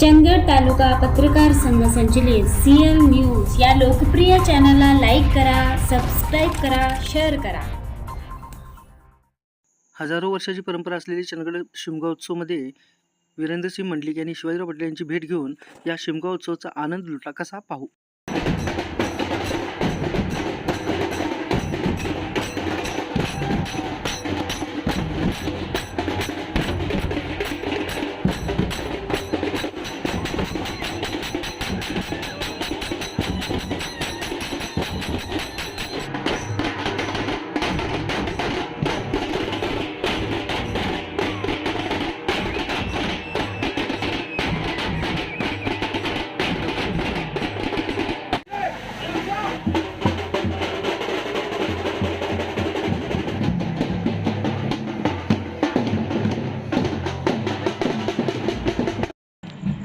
चंदगड तालुका पत्रकार संघ संचलित सीएल न्यूज या लोकप्रिय चॅनलला लाईक करा सबस्क्राईब करा शेअर करा. हजारो वर्षाची परंपरा असलेली चंदगड शिमगा उत्सवमध्ये वीरेंद्रसिंह मंडलिक यांनी शिवाजीराव पाटील यांची भेट घेऊन या शिमगाव उत्सवाचा आनंद लुटला. कसा पाहू?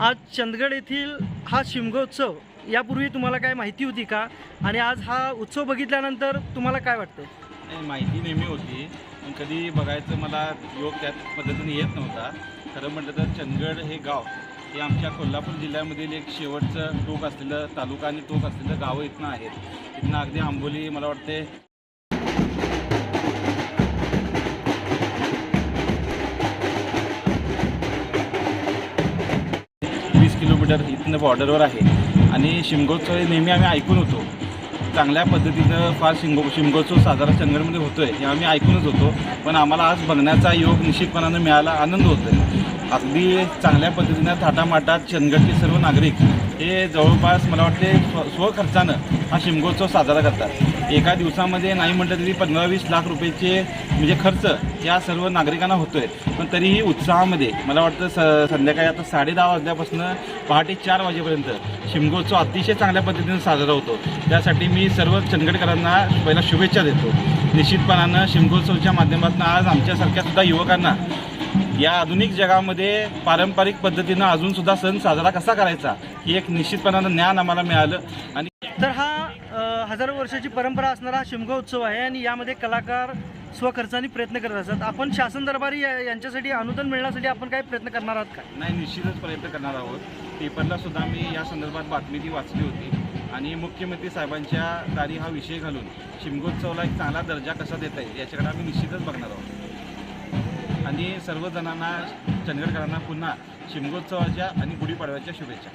आज चंदगड येथील हा शिमगोत्सव यापूर्वी तुम्हाला काय माहिती होती का? आणि आज हा उत्सव बघितल्यानंतर तुम्हाला काय वाटतं नाही माहिती नेहमी होती. पण कधी बघायचं मला योग त्या पद्धतीने येत नव्हता. खरं म्हटलं तर चंदगड हे गाव हे आमच्या कोल्हापूर जिल्ह्यामधील एक शेवटचं टोक असलेलं तालुका आणि टोक असलेलं गावं इथनं आहेत इथनं अगदी आंबोली मला वाटते किलोमीटर इथनं बॉर्डरवर आहे. आणि शिमगोत्सव हे नेहमी आम्ही ऐकून होतो. चांगल्या पद्धतीनं फार शिंगो शिमगोत्सव साजरा चंदगडमध्ये आहे हे आम्ही ऐकूनच होतो. पण आम्हाला आज बघण्याचा योग निश्चितपणानं मिळाला आनंद होतो आहे अगदी चांगल्या पद्धतीनं थाटामाटात चंदगडचे सर्व नागरिक हे जवळपास मला वाटते स्व स्वखर्चानं हा शिमगोत्सव साजरा करतात. एका दिवसामध्ये नाही म्हटलं तरी पंधरा वीस लाख रुपयेचे म्हणजे खर्च या सर्व नागरिकांना होतो आहे पण तरीही उत्साहामध्ये मला वाटतं स संध्याकाळी आता साडे दहा वाजल्यापासून पहाटे चार वाजेपर्यंत शिमगोत्सव अतिशय चांगल्या पद्धतीने साजरा होतो. त्यासाठी मी सर्व चंदगडकरांना पहिला शुभेच्छा देतो. निश्चितपणानं शिमगोत्सवच्या माध्यमातून आज आमच्यासारख्या सुद्धा युवकांना या आधुनिक जगामध्ये पारंपरिक पद्धतीनं अजून सुद्धा सण साजरा कसा करायचा ही एक निश्चितपणानं ज्ञान आम्हाला मिळालं. आणि तर हा हजारो वर्षाची परंपरा असणारा हा शिमगा उत्सव आहे आणि यामध्ये कलाकार स्वखर्चाने प्रयत्न करत असतात. आपण शासन दरबारी यांच्यासाठी अनुदान मिळण्यासाठी आपण काय प्रयत्न करणार आहात का? नाही निश्चितच प्रयत्न करणार आहोत. पेपरला सुद्धा मी या संदर्भात बातमी ती वाचली होती. आणि मुख्यमंत्री साहेबांच्या दारी हा विषय घालून शिमगोत्सवला एक चांगला दर्जा कसा देता येईल याच्याकडे आम्ही निश्चितच बघणार आहोत. आणि सर्वजणांना चंदगडकरांना पुन्हा शिमगोत्सवाच्या आणि गुढीपाडव्याच्या शुभेच्छा.